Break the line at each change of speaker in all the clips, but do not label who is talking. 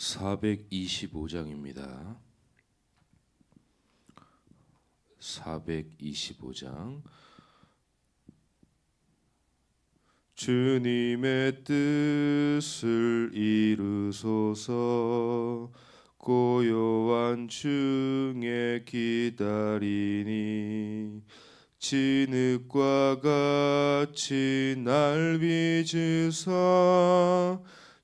425장입니다. 425장. 주님의 뜻을 이루소서. 고요한 중에 기다리니 진흙과 같이 날 빚으사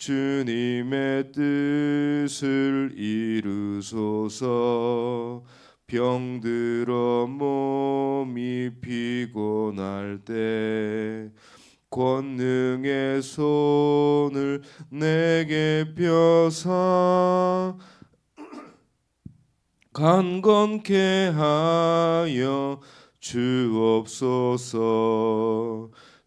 주님의 뜻을 이루소서. 병들어 몸이 피곤할 때 권능의 손을 내게 펴사 강건케 하여 주옵소서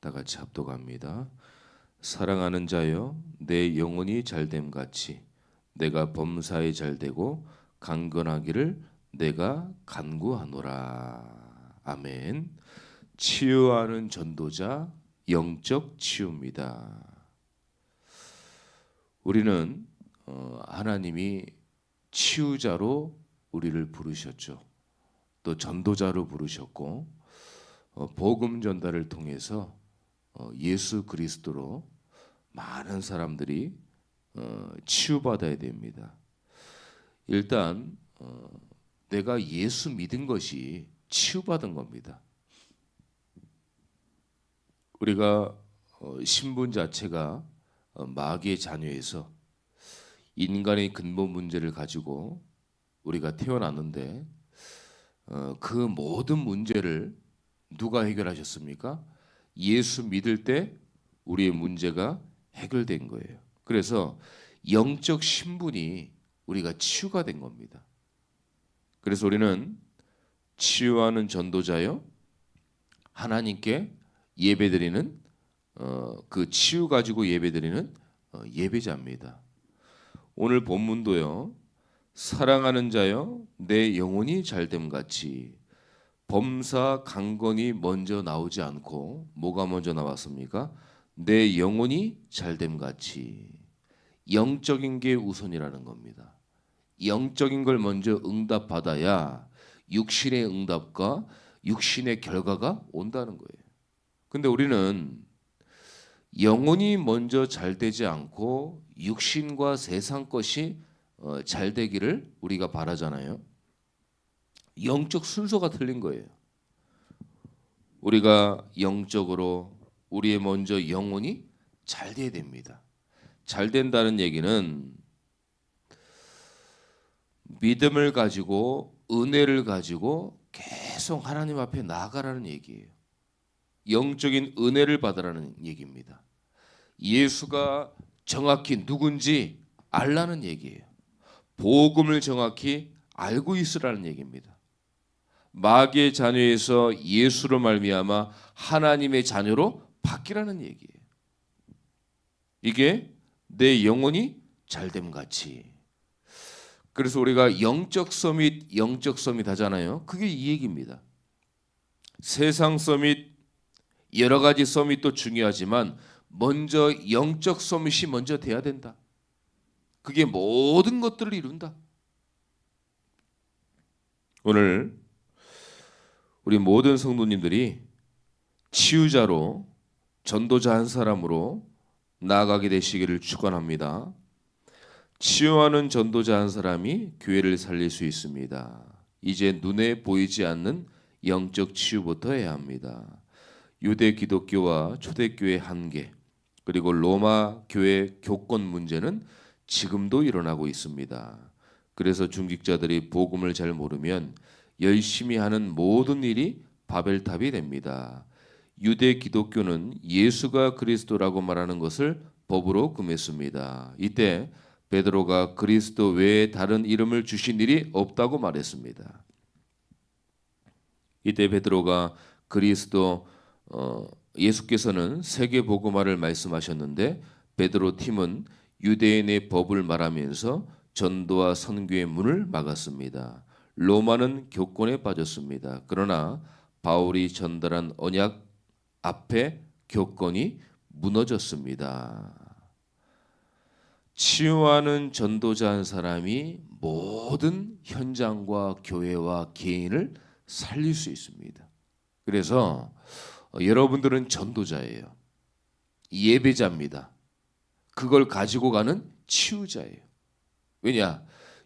다 같이 합독합니다. 사랑하는 자여 내 영혼이 잘됨 같이 내가 범사에 잘되고 강건하기를 내가 간구하노라. 아멘. 치유하는 전도자 영적 치유입니다. 우리는 어, 하나님이 치유자로 우리를 부르셨죠. 또 전도자로 부르셨고 어, 복음 전달을 통해서 어, 예수 그리스도로 많은 사람들이 어, 치유받아야 됩니다. 일단 어, 내가 예수 믿은 것이 치유받은 겁니다. 우리가 어, 신분 자체가 어, 마귀의 자녀에서 인간의 근본 문제를 가지고 우리가 태어났는데 어, 그 모든 문제를 누가 해결하셨습니까? 예수 믿을 때 우리의 문제가 해결된 거예요. 그래서 영적 신분이 우리가 치유가 된 겁니다. 그래서 우리는 치유하는 전도자요 하나님께 예배드리는 어, 그 치유 가지고 예배드리는 어, 예배자입니다. 오늘 본문도요 사랑하는 자여 내 영혼이 잘됨 같이 범사 강건이 먼저 나오지 않고 뭐가 먼저 나왔습니까? 내 영혼이 잘됨 같이 영적인 게 우선이라는 겁니다. 영적인 걸 먼저 응답받아야 육신의 응답과 육신의 결과가 온다는 거예요. 근데 우리는 영혼이 먼저 잘 되지 않고 육신과 세상 것이 어, 잘 되기를 우리가 바라잖아요. 영적 순서가 틀린 거예요. 우리가 영적으로 우리의 먼저 영혼이 잘 돼야 됩니다. 잘 된다는 얘기는 믿음을 가지고 은혜를 가지고 계속 하나님 앞에 나아가라는 얘기예요. 영적인 은혜를 받으라는 얘기입니다. 예수가 정확히 누군지 알라는 얘기예요. 복음을 정확히 알고 있으라는 얘기입니다. 마귀의 자녀에서 예수로 말미암아 하나님의 자녀로 바뀌라는 얘기예요. 이게 내 영혼이 잘됨 같이. 그래서 우리가 영적 서밋, 영적 서밋 하잖아요. 그게 이 얘기입니다. 세상 서밋 여러 가지 서밋도 중요하지만 먼저 영적 서밋이 먼저 돼야 된다. 그게 모든 것들을 이룬다. 오늘 우리 모든 성도님들이 치유자로 전도자 한 사람으로 나아가게 되시기를 축원합니다. 치유하는 전도자 한 사람이 교회를 살릴 수 있습니다. 이제 눈에 보이지 않는 영적 치유부터 해야 합니다. 유대 기독교와 초대교회 한계 그리고 로마 교회 교권 문제는 지금도 일어나고 있습니다. 그래서 중직자들이 복음을 잘 모르면 열심히 하는 모든 일이 바벨탑이 됩니다. 유대 기독교는 예수가 그리스도라고 말하는 것을 법으로 금했습니다. 이때 베드로가 그리스도 외에 다른 이름을 주신 일이 없다고 말했습니다. 이때 베드로가 그리스도 어, 예수께서는 세계 복음화를 말씀하셨는데 베드로 팀은 유대인의 법을 말하면서 전도와 선교의 문을 막았습니다. 로마는 교권에 빠졌습니다. 그러나 바울이 전달한 언약 앞에 교권이 무너졌습니다. 치유하는 전도자 한 사람이 모든 현장과 교회와 개인을 살릴 수 있습니다. 그래서 어, 여러분들은 전도자예요. 예배자입니다. 그걸 가지고 가는 치유자예요. 왜냐?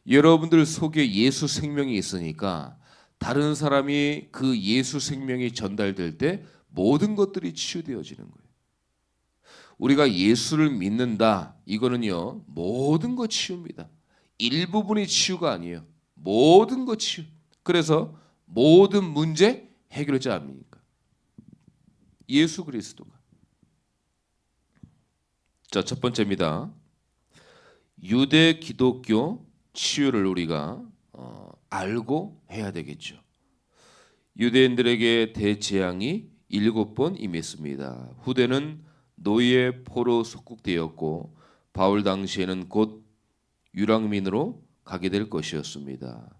여러분들 속에 예수 생명이 있으니까 다른 사람이 그 예수 생명이 전달될 때 모든 것들이 치유되어지는 거예요. 우리가 예수를 믿는다. 이거는요. 모든 것 치유입니다. 일부분이 치유가 아니에요. 모든 것 치유. 그래서 모든 문제 해결자 아닙니까? 예수 그리스도가. 자, 첫 번째입니다. 유대 기독교 치유를 우리가 어, 알고 해야 되겠죠. 유대인들에게 대재앙이 일곱 번 임했습니다. 후대는 노예 포로 속국되었고 바울 당시에는 곧 유랑민으로 가게 될 것이었습니다.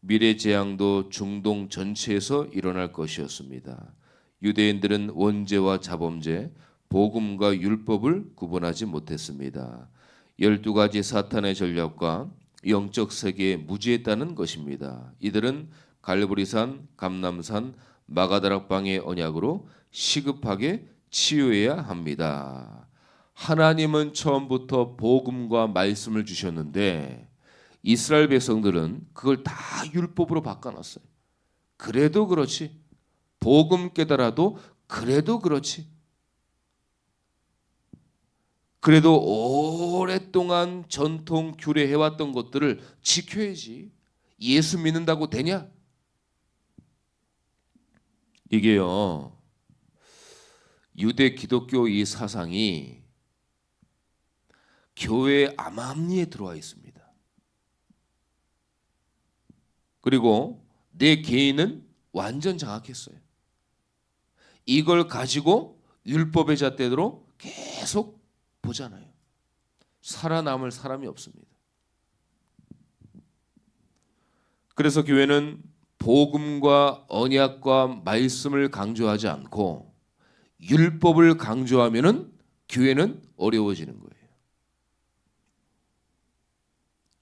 미래 재앙도 중동 전체에서 일어날 것이었습니다. 유대인들은 원죄와 자범죄, 복음과 율법을 구분하지 못했습니다. 열두 가지 사탄의 전략과 영적 세계에 무지했다는 것입니다. 이들은 갈보리산, 감남산, 마가다락방의 언약으로 시급하게 치유해야 합니다. 하나님은 처음부터 복음과 말씀을 주셨는데 이스라엘 백성들은 그걸 다 율법으로 바꿔놨어요. 그래도 그렇지. 복음 깨달아도 그래도 그렇지. 그래도 오랫동안 전통 규례해왔던 것들을 지켜야지. 예수 믿는다고 되냐? 이게요. 유대 기독교 이 사상이 교회 암암리에 들어와 있습니다. 그리고 내 개인은 완전 장악했어요. 이걸 가지고 율법의 잣대로 계속 보잖아요. 살아남을 사람이 없습니다. 그래서 교회는 복음과 언약과 말씀을 강조하지 않고 율법을 강조하면은 교회는 어려워지는 거예요.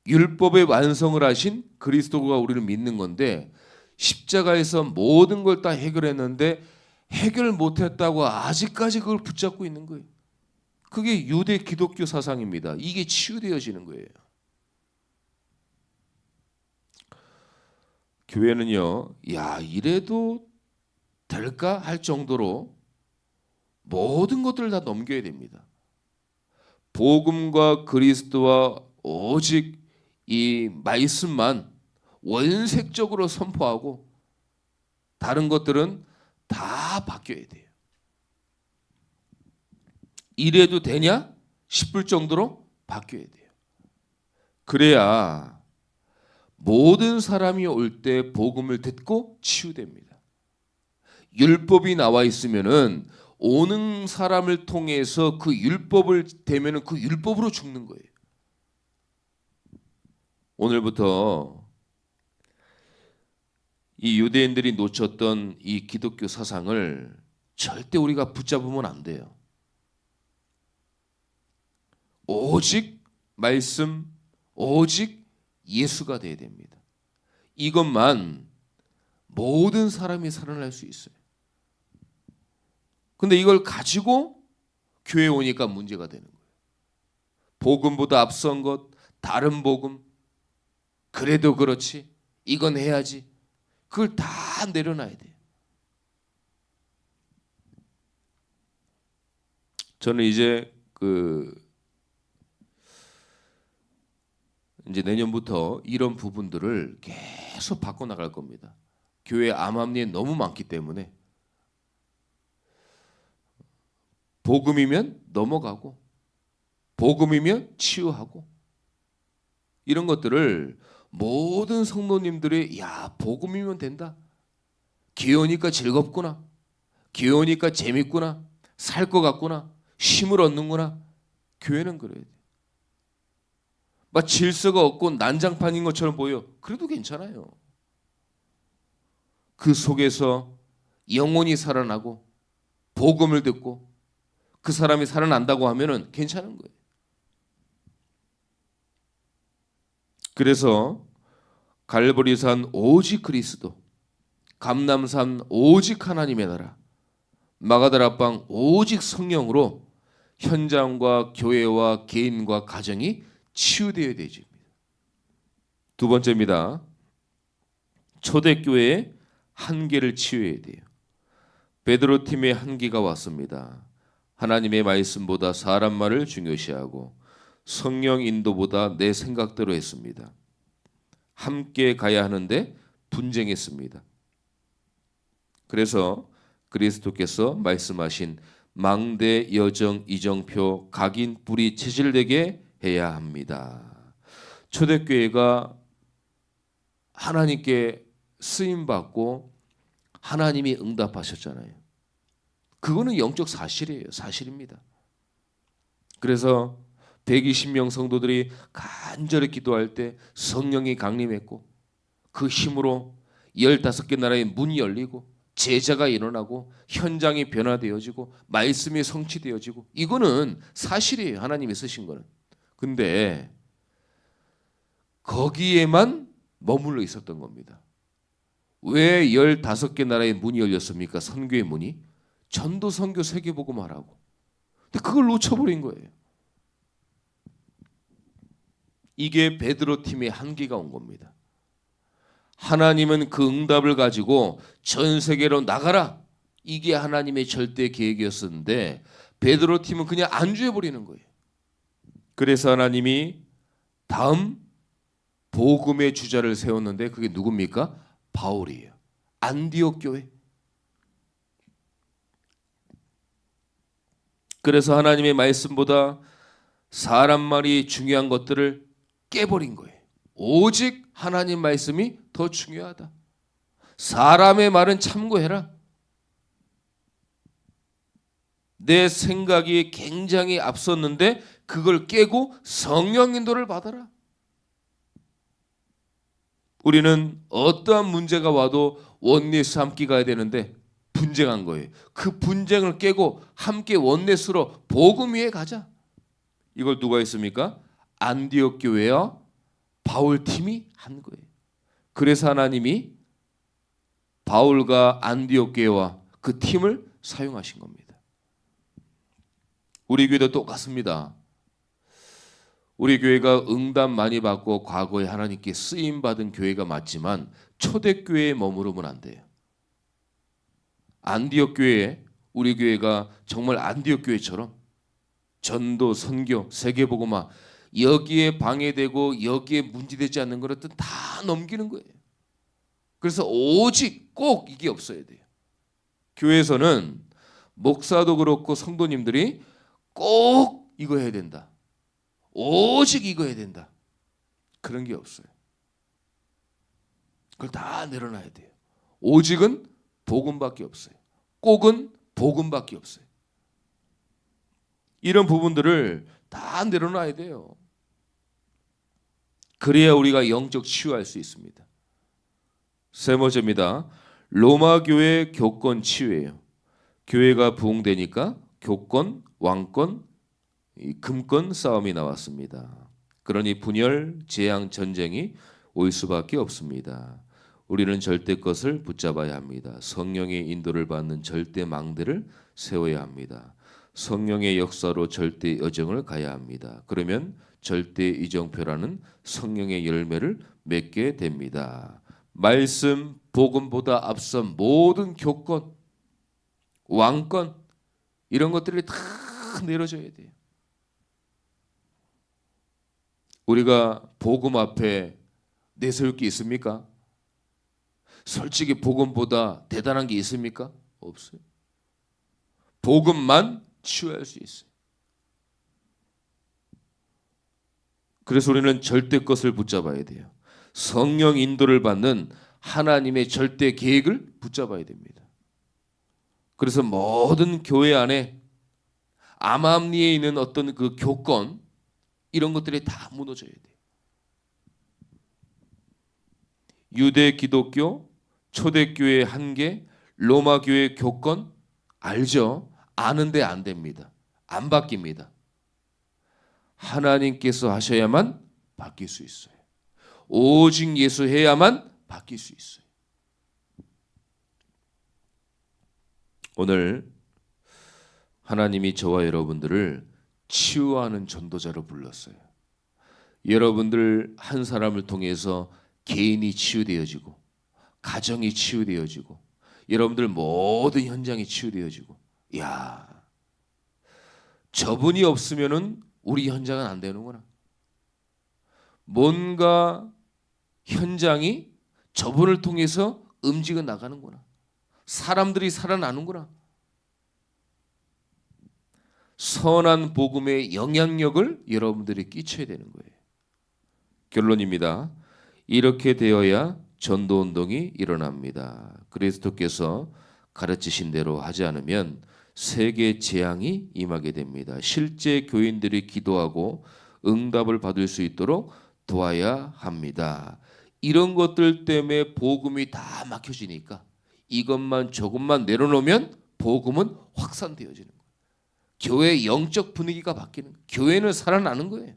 율법의 완성을 하신 그리스도가 우리를 믿는 건데 십자가에서 모든 걸 다 해결했는데 해결 못했다고 아직까지 그걸 붙잡고 있는 거예요. 그게 유대 기독교 사상입니다. 이게 치유되어지는 거예요. 교회는요, 야 이래도 될까 할 정도로 모든 것들을 다 넘겨야 됩니다. 복음과 그리스도와 오직 이 말씀만 원색적으로 선포하고 다른 것들은 다 바뀌어야 돼요. 이래도 되냐 싶을 정도로 바뀌어야 돼요. 그래야 모든 사람이 올 때 복음을 듣고 치유됩니다. 율법이 나와 있으면은 오는 사람을 통해서 그 율법을 대면은 그 율법으로 죽는 거예요. 오늘부터 이 유대인들이 놓쳤던 이 기독교 사상을 절대 우리가 붙잡으면 안 돼요. 오직 말씀, 오직 예수가 돼야 됩니다. 이것만 모든 사람이 살아날 수 있어요. 근데 이걸 가지고 교회 오니까 문제가 되는 거예요. 복음보다 앞선 것, 다른 복음, 그래도 그렇지, 이건 해야지. 그걸 다 내려놔야 돼요. 저는 이제 그 이제 내년부터 이런 부분들을 계속 바꿔 나갈 겁니다. 교회 암암리에 너무 많기 때문에 복음이면 넘어가고 복음이면 치유하고 이런 것들을 모든 성도님들이 야 복음이면 된다. 기오니까 즐겁구나. 기오니까 재밌구나. 살 것 같구나. 힘을 얻는구나. 교회는 그래야 돼. 막 질서가 없고 난장판인 것처럼 보여. 그래도 괜찮아요. 그 속에서 영혼이 살아나고 복음을 듣고 그 사람이 살아난다고 하면은 괜찮은 거예요. 그래서 갈보리산 오직 그리스도, 감남산 오직 하나님의 나라, 마가다라방 오직 성령으로 현장과 교회와 개인과 가정이 치유되어야 되죠. 두 번째입니다. 초대교회의 한계를 치유해야 돼요. 베드로 팀의 한계가 왔습니다. 하나님의 말씀보다 사람 말을 중요시하고 성령 인도보다 내 생각대로 했습니다. 함께 가야 하는데 분쟁했습니다. 그래서 그리스도께서 말씀하신 망대 여정 이정표 각인 뿌리 체질되게 해야 합니다. 초대교회가 하나님께 쓰임 받고 하나님이 응답하셨잖아요. 그거는 영적 사실이에요. 사실입니다. 그래서 120명 성도들이 간절히 기도할 때 성령이 강림했고 그 힘으로 15개 나라의 문이 열리고 제자가 일어나고 현장이 변화되어지고 말씀이 성취되어지고 이거는 사실이에요. 하나님이 쓰신 거는. 근데 거기에만 머물러 있었던 겁니다. 왜 15개 나라의 문이 열렸습니까? 선교의 문이. 전도 선교 세계복음 하라고. 근데 그걸 놓쳐버린 거예요. 이게 베드로 팀의 한계가 온 겁니다. 하나님은 그 응답을 가지고 전 세계로 나가라. 이게 하나님의 절대 계획이었었는데 베드로 팀은 그냥 안주해 버리는 거예요. 그래서 하나님이 다음 복음의 주자를 세웠는데 그게 누굽니까? 바울이에요. 안디옥 교회. 그래서 하나님의 말씀보다 사람 말이 중요한 것들을 깨버린 거예요. 오직 하나님 말씀이 더 중요하다. 사람의 말은 참고해라. 내 생각이 굉장히 앞섰는데 그걸 깨고 성령 인도를 받아라. 우리는 어떠한 문제가 와도 함께 가야 되는데 분쟁한 거예요. 그 분쟁을 깨고 함께 원내스로 복음 위에 가자. 이걸 누가 했습니까? 안디옥 교회와 바울 팀이 한 거예요. 그래서 하나님이 바울과 안디옥 교회와 그 팀을 사용하신 겁니다. 우리 교회도 똑같습니다. 우리 교회가 응답 많이 받고 과거에 하나님께 쓰임 받은 교회가 맞지만 초대 교회에 머무르면 안 돼요. 안디옥 교회 우리 교회가 정말 안디옥 교회처럼 전도, 선교, 세계복음화 여기에 방해되고 여기에 문제되지 않는 것들은 다 넘기는 거예요. 그래서 오직 꼭 이게 없어야 돼요. 교회에서는 목사도 그렇고 성도님들이 꼭 이거 해야 된다. 오직 이거 해야 된다. 그런 게 없어요. 그걸 다 내려놔야 돼요. 오직은 복음밖에 없어요. 꼭은 복음밖에 없어요. 이런 부분들을 다 내려놔야 돼요. 그래야 우리가 영적 치유할 수 있습니다. 세 번째입니다. 로마 교회 교권 치유예요. 교회가 부흥되니까 교권, 왕권, 이 금권 싸움이 나왔습니다. 그러니 분열, 재앙, 전쟁이 올 수밖에 없습니다. 우리는 절대 것을 붙잡아야 합니다. 성령의 인도를 받는 절대 망대를 세워야 합니다. 성령의 역사로 절대 여정을 가야 합니다. 그러면 절대 이정표라는 성령의 열매를 맺게 됩니다. 말씀 복음보다 앞선 모든 교권, 왕권 이런 것들이 다 내려져야 돼요. 우리가 복음 앞에 내세울 게 있습니까? 솔직히 복음보다 대단한 게 있습니까? 없어요. 복음만 치유할 수 있어요. 그래서 우리는 절대 것을 붙잡아야 돼요. 성령 인도를 받는 하나님의 절대 계획을 붙잡아야 됩니다. 그래서 모든 교회 안에 암암리에 있는 어떤 그 교권 이런 것들이 다 무너져야 돼요. 유대 기독교, 초대교회 한계, 로마 교회 교권 알죠? 아는데 안 됩니다. 안 바뀝니다. 하나님께서 하셔야만 바뀔 수 있어요. 오직 예수 해야만 바뀔 수 있어요. 오늘 하나님이 저와 여러분들을 치유하는 전도자로 불렀어요. 여러분들 한 사람을 통해서 개인이 치유되어지고 가정이 치유되어지고 여러분들 모든 현장이 치유되어지고 야 저분이 없으면은 우리 현장은 안 되는구나. 뭔가 현장이 저분을 통해서 움직여 나가는구나. 사람들이 살아나는구나. 선한 복음의 영향력을 여러분들이 끼쳐야 되는 거예요. 결론입니다. 이렇게 되어야 전도 운동이 일어납니다. 그리스도께서 가르치신 대로 하지 않으면 세계 재앙이 임하게 됩니다. 실제 교인들이 기도하고 응답을 받을 수 있도록 도와야 합니다. 이런 것들 때문에 복음이 다 막혀지니까 이것만 조금만 내려놓으면 복음은 확산되어지는 거예요. 교회 영적 분위기가 바뀌는 거예요. 교회는 살아나는 거예요.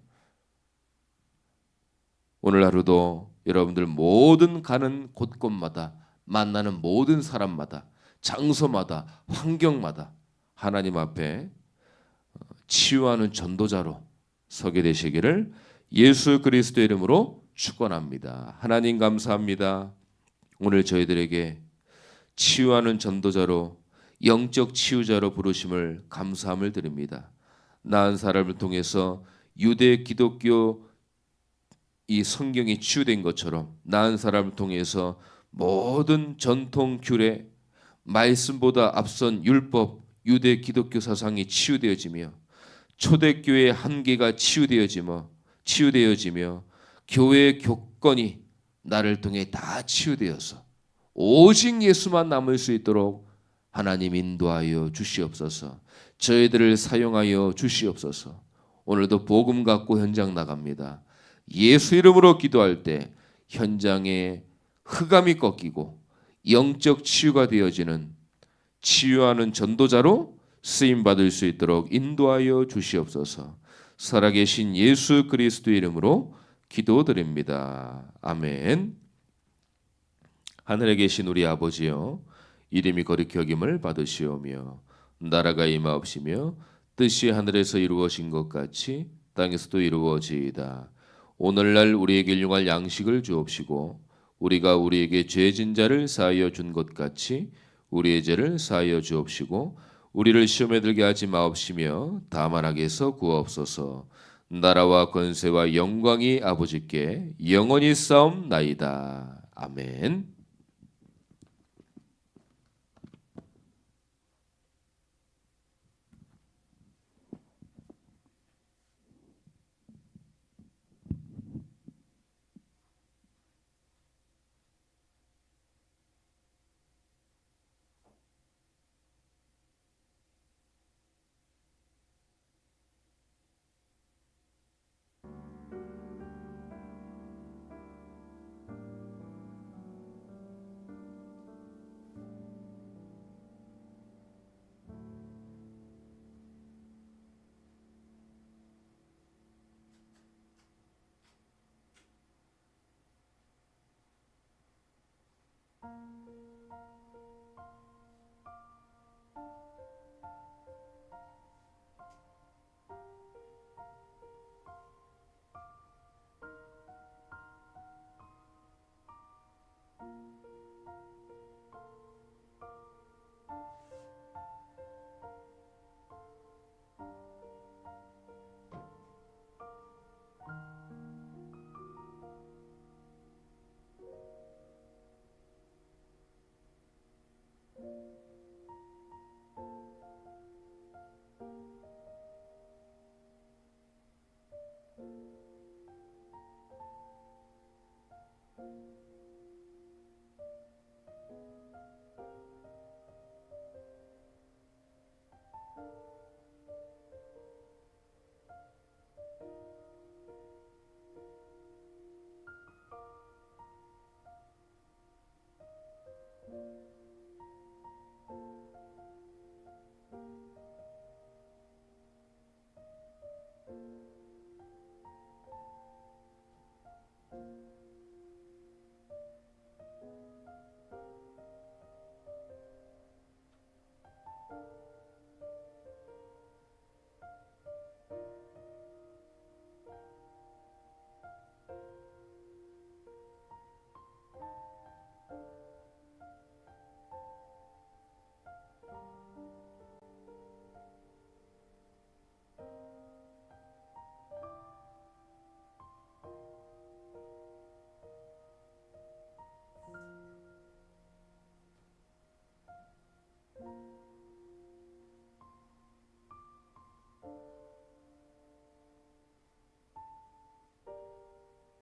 오늘 하루도 여러분들 모든 가는 곳곳마다 만나는 모든 사람마다 장소마다 환경마다 하나님 앞에 어, 치유하는 전도자로 서게 되시기를 예수 그리스도 이름으로 축원합니다. 하나님 감사합니다. 오늘 저희들에게 치유하는 전도자로 영적 치유자로 부르심을 감사함을 드립니다. 나은 사람을 통해서 유대 기독교 이 성경이 치유된 것처럼 나은 사람을 통해서 모든 전통 규례 말씀보다 앞선 율법 유대 기독교 사상이 치유되어지며 초대교회 한계가 치유되어지며 치유되어지며 교회 교권이 나를 통해 다 치유되어서 오직 예수만 남을 수 있도록 하나님 인도하여 주시옵소서. 저희들을 사용하여 주시옵소서. 오늘도 복음 갖고 현장 나갑니다. 예수 이름으로 기도할 때 현장에 흑암이 꺾이고 영적 치유가 되어지는 치유하는 전도자로 쓰임 받을 수 있도록 인도하여 주시옵소서. 살아계신 예수 그리스도 이름으로 기도드립니다. 아멘. 하늘에 계신 우리 아버지여 이름이 거룩히 여김을 받으시오며 나라가 임하옵시며 뜻이 하늘에서 이루어진 것 같이 땅에서도 이루어지이다. 오늘날 우리에게 일용할 양식을 주옵시고 우리가 우리에게 죄진 자를 사하여 준 것 같이 우리의 죄를 사하여 주옵시고 우리를 시험에 들게 하지 마옵시며 다만 악에서 구하옵소서. 나라와 권세와 영광이 아버지께 영원히 싸움 나이다. 아멘.